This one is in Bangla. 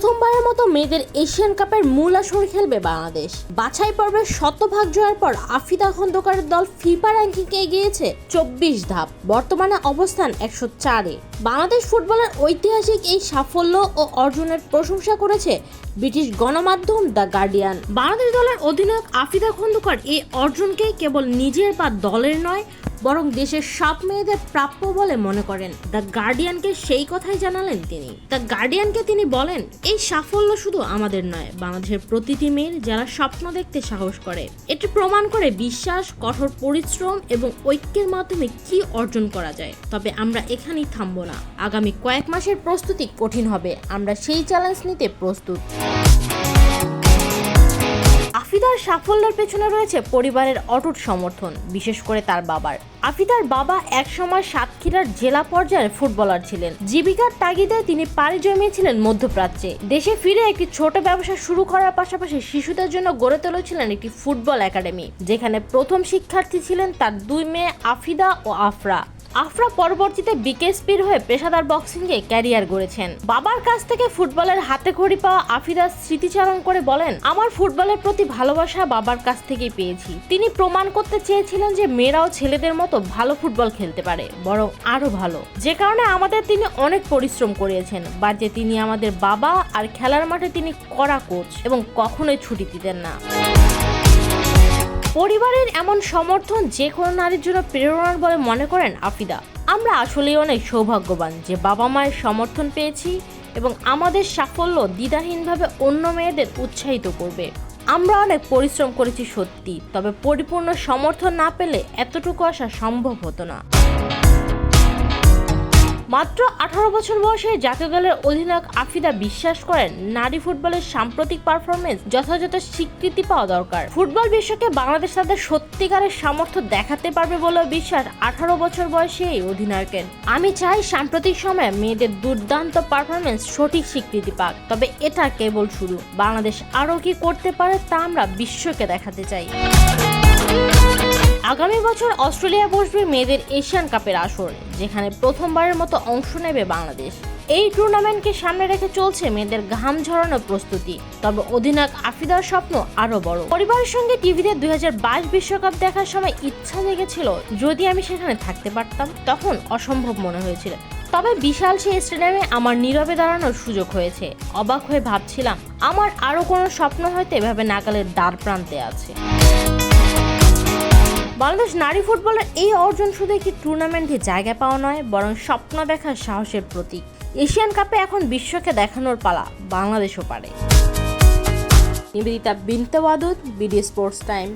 প্রথমবারের মতো মেয়েদের এশিয়ান কাপের মূল আসর খেলবে বাংলাদেশ। বাছাই পর্বের শতভাগ জয়ের পর আফিদা খন্দকারের দল ফিফা র্যাঙ্কিংয়ে গিয়েছে চব্বিশ ধাপ। বর্তমানে অবস্থান একশো চারে। বাংলাদেশ ফুটবলের ঐতিহাসিক এই সাফল্য ও অর্জনের প্রশংসা করেছে ব্রিটিশ গণমাধ্যম দ্য গার্ডিয়ান। বাংলাদেশ দলের অধিনায়ক আফিদা খন্দকার এই অর্জনকে কেবল নিজের বা দলের নয়, বরং দেশের সব মেয়েদের প্রাপ্য বলে মনে করেন। দ্য গার্ডিয়ানকে সেই কথাই জানালেন তিনি। দ্য গার্ডিয়ানকে তিনি বলেন, এই সাফল্য শুধু আমাদের নয়, বাংলাদেশের প্রতিটি মেয়ের যারা স্বপ্ন দেখতে সাহস করে। এটি প্রমাণ করে বিশ্বাস, কঠোর পরিশ্রম এবং ঐক্যের মাধ্যমে কি অর্জন করা যায়। তবে আমরা এখানেই থামবো না। আগামী কয়েক মাসের প্রস্তুতি কঠিন হবে। আমরা সেই চ্যালেঞ্জ নিতে প্রস্তুত। আফিদার সাফল্যের পেছনে রয়েছে পরিবারের অটুট সমর্থন, বিশেষ করে তার বাবার। আফিদার বাবা একসময় সাতক্ষীরার জেলা পর্যায়ের ফুটবলার ছিলেন। জীবিকার তাগিদে তিনি পাড়ি জমিয়েছিলেন মধ্যপ্রাচ্যে। দেশে ফিরে একটি ছোট ব্যবসা শুরু করার পাশাপাশি শিশুদের জন্য গড়ে তুলেছিলেন একটি ফুটবল একাডেমি, যেখানে প্রথম শিক্ষার্থী ছিলেন তার দুই মেয়ে আফিদা ও আফরা। আফরা পরবর্তীতে বিকেএসপির হয়ে পেশাদার বক্সিংয়ে ক্যারিয়ার গড়েছেন। বাবার কাছ থেকে ফুটবলের হাতে খড়ি পাওয়া আফিদা স্মৃতিচারণ করে বলেন, আমার ফুটবলের প্রতি ভালোবাসা বাবার কাছ থেকেই পেয়েছি। তিনি প্রমাণ করতে চেয়েছিলেন যে মেয়েরাও ছেলেদের মতো ভালো ফুটবল খেলতে পারে, বরং আরও ভালো। যে কারণে আমাদের তিনি অনেক পরিশ্রম করিয়েছেন বাড়িতে তিনি আমাদের বাবা আর খেলার মাঠে তিনি কড়া কোচ এবং কখনোই ছুটি দিতেন না। পরিবারের এমন সমর্থন যে কোনো নারীর জন্য প্রেরণার বলে মনে করেন আফিদা। আমরা আসলেই অনেক সৌভাগ্যবান যে বাবা মায়ের সমর্থন পেয়েছি এবং আমাদের সাফল্য দ্বিধাহীনভাবে অন্য মেয়েদের উৎসাহিত করবে। আমরা অনেক পরিশ্রম করেছি সত্যি, তবে পরিপূর্ণ সমর্থন না পেলে এতটুকু আসা সম্ভব হতো না। মাত্র আঠারো বছর বয়সে জাতীয় দলের অধিনায়ক আফিদা বিশ্বাস করেন, নারী ফুটবলের সাম্প্রতিক পারফরমেন্স যথাযথ স্বীকৃতি পাওয়া দরকার। ফুটবল বিশ্বকে বাংলাদেশ তাদের সত্যিকারের সামর্থ্য দেখাতে পারবে বলেও বিশ্বাস আঠারো বছর বয়সে এই অধিনায়কের। আমি চাই সাম্প্রতিক সময়ে মেয়েদের দুর্দান্ত পারফরমেন্স সঠিক স্বীকৃতি পাক, তবে এটা কেবল শুরু। বাংলাদেশ আরও কি করতে পারে তা আমরা বিশ্বকে দেখাতে চাই। আগামী বছর অস্ট্রেলিয়া বসবে মেয়েদের এশিয়ান কাপের আসর, যেখানে প্রথমবারের মতো অংশ নেবে বাংলাদেশ। এই টুর্নামেন্টকে সামনে রেখে চলছে মেয়েদের ঘাম ঝরানোর প্রস্তুতি, তবে অধিনায়ক আফিদার স্বপ্ন আরও বড়। পরিবারের সঙ্গে টিভিতে দুই বিশ্বকাপ দেখার সময় ইচ্ছা জেগেছিল, যদি আমি সেখানে থাকতে পারতাম, তখন অসম্ভব মনে হয়েছিল। তবে বিশাল সেই স্টেডিয়ামে আমার নীরবে দাঁড়ানোর সুযোগ হয়েছে। অবাক হয়ে ভাবছিলাম, আমার আরও কোনো স্বপ্ন হয়তো এভাবে নাগালের দ্বার প্রান্তে আছে। বাংলাদেশ নারী ফুটবলের এই অর্জন শুধু একটি টুর্নামেন্টে জায়গা পাওয়া নয়, বরং স্বপ্ন দেখার সাহসের প্রতীক। এশিয়ান কাপে এখন বিশ্বকে দেখানোর পালা বাংলাদেশও পারে। Nibedita Binte Wadud BD sports time.